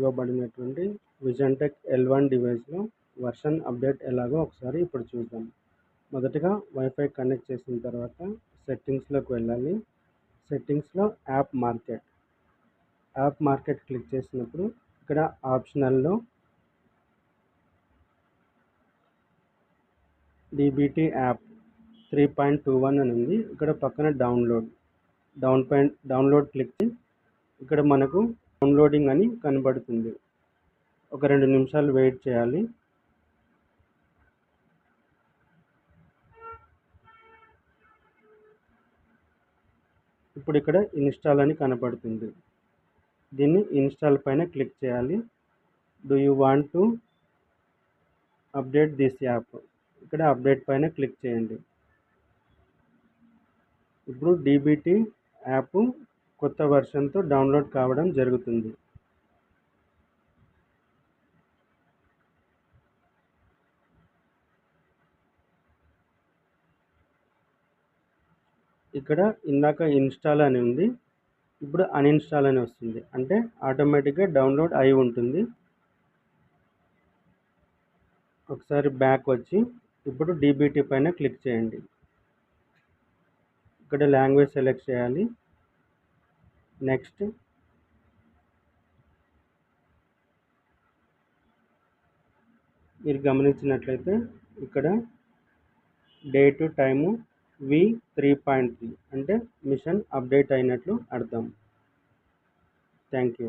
ఇవ్వబడినటువంటి vision tech L one డివైస్లో version update ఎలాగో ఒకసారి ఇప్పుడు చూద్దాం. మొదటగా వైఫై కనెక్ట్ చేసిన తర్వాత సెట్టింగ్స్లోకి వెళ్ళాలి. సెట్టింగ్స్లో app market app market click చేసినప్పుడు ఇక్కడ ఆప్షనల్లో DBT app three point two one అని ఉంది. ఇక్కడ పక్కన download down point download click ఇక్కడ మనకు డౌన్లోడింగ్ అని కనబడుతుంది. ఒక రెండు నిమిషాలు వెయిట్ చేయాలి. ఇప్పుడు ఇక్కడ ఇన్స్టాల్ అని కనపడుతుంది దీన్ని ఇన్స్టాల్ పైన క్లిక్ చేయాలి. Do you want to update this app? ఇక్కడ అప్డేట్ పైన క్లిక్ చేయండి. ఇప్పుడు డీబీటీ యాప్ కొత్త వర్షన్తో డౌన్లోడ్ కావడం జరుగుతుంది. ఇక్కడ ఇందాక ఇన్స్టాల్ అని ఉంది. ఇప్పుడు అన్ఇన్స్టాల్ అని వస్తుంది. అంటే ఆటోమేటిక్గా డౌన్లోడ్ అయి ఉంటుంది. ఒకసారి బ్యాక్ వచ్చి ఇప్పుడు డీబీటీ పైన క్లిక్ చేయండి. ఇక్కడ లాంగ్వేజ్ సెలెక్ట్ చేయాలి. నెక్స్ట్. మీరు గమనించినట్లయితే ఇక్కడ date time V three point three. అంటే మిషన్ అప్డేట్ అయినట్లు అర్థం. Thank you.